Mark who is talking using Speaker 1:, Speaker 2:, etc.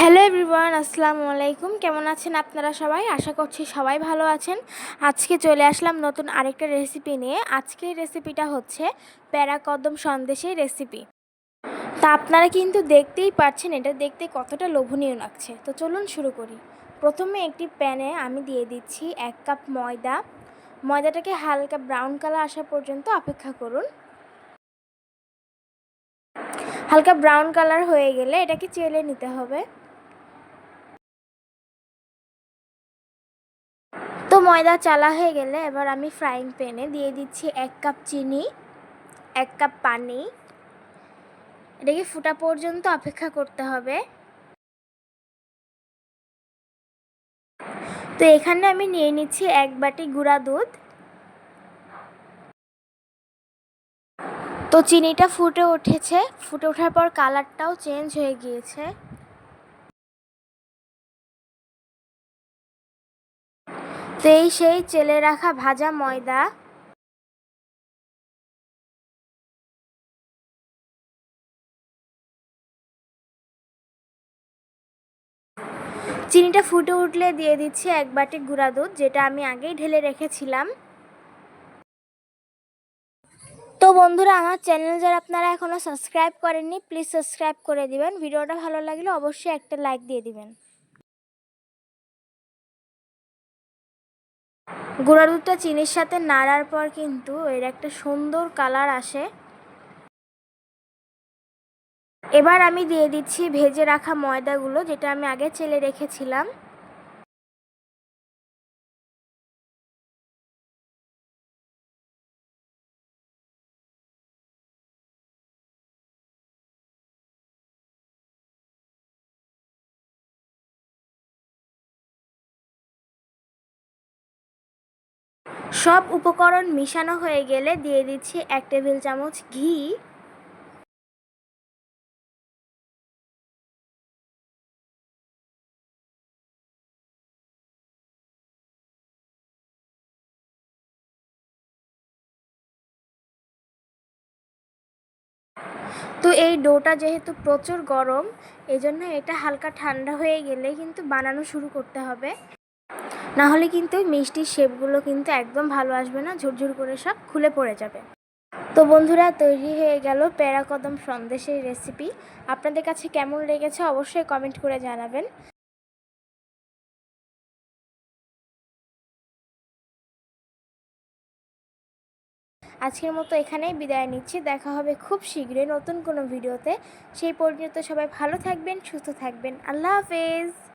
Speaker 1: Hello everyone আসসালামু আলাইকুম। কেমন আছেন আপনারা সবাই? আশা করছি সবাই ভালো আছেন। আজকে চলে আসলাম নতুন আরেকটা রেসিপি নিয়ে। আজকের রেসিপিটা হচ্ছে প্যারা কদম সন্দেশের রেসিপি তা আপনারা কিন্তু দেখতেই পাচ্ছেন, এটা দেখতে কতটা লোভনীয় লাগছে। তো চলুন শুরু করি। প্রথমে একটি প্যানে আমি দিয়ে দিচ্ছি এক কাপ ময়দা। ময়দাটাকে হালকা ব্রাউন কালার আসা পর্যন্ত অপেক্ষা করুন। হালকা ব্রাউন কালার হয়ে গেলে এটাকে চেলে নিতে হবে। ময়দা চালা হয়ে গেলে এবার আমি ফ্রাইং প্যানে দিয়ে দিচ্ছি এক কাপ চিনি, এক কাপ পানি। এটাকে ফুটা পর্যন্ত অপেক্ষা করতে হবে। তো এখানে আমি নিয়ে নিচ্ছি এক বাটি গুঁড়া দুধ। তো চিনিটা ফুটে উঠেছে। ফুটে ওঠার পর কালারটাও চেঞ্জ হয়ে গিয়েছে। এই সেই চেলে রাখা ভাজা ময়দা। চিনিটা ফুটে উঠলে দিয়ে দিচ্ছি এক বাটি গুঁড়া দুধ, যেটা আমি আগেই ঢেলে রেখেছিলাম। তো বন্ধুরা, আমার চ্যানেল যারা আপনারা এখনও সাবস্ক্রাইব করেননি, প্লিজ সাবস্ক্রাইব করে দিবেন। ভিডিওটা ভালো লাগলে অবশ্যই একটা লাইক দিয়ে দিবেন। গুঁড়া দুধটা চিনির সাথে নাড়ার পর কিন্তু এর একটা সুন্দর কালার আসে। এবার আমি দিয়ে দিচ্ছি ভেজে রাখা ময়দাগুলো, যেটা আমি আগে চেলে রেখেছিলাম। সব উপকরণ মিশানো হয়ে গেলে দিয়ে দিচ্ছি এক টেবিল চামচ ঘি। তো এই ডোটা যেহেতু প্রচুর গরম এই জন্য এটা হালকা ঠান্ডা হয়ে গেলে কিন্তু বানানো শুরু করতে হবে। না হলে কিন্তু মিষ্টির শেপগুলো কিন্তু একদম ভালো আসবে না, ঝুরঝুর করে সব খুলে পড়ে যাবে। তো বন্ধুরা, তৈরি হয়ে গেল প্যারাকদম সন্দেশের রেসিপি আপনাদের কাছে কেমন লেগেছে অবশ্যই কমেন্ট করে জানাবেন। আজকের মতো এখানেই বিদায় নিচ্ছি। দেখা হবে খুব শীঘ্রই নতুন কোনো ভিডিওতে। সেই পর্যন্ত সবাই ভালো থাকবেন, সুস্থ থাকবেন। আল্লাহ হাফেজ।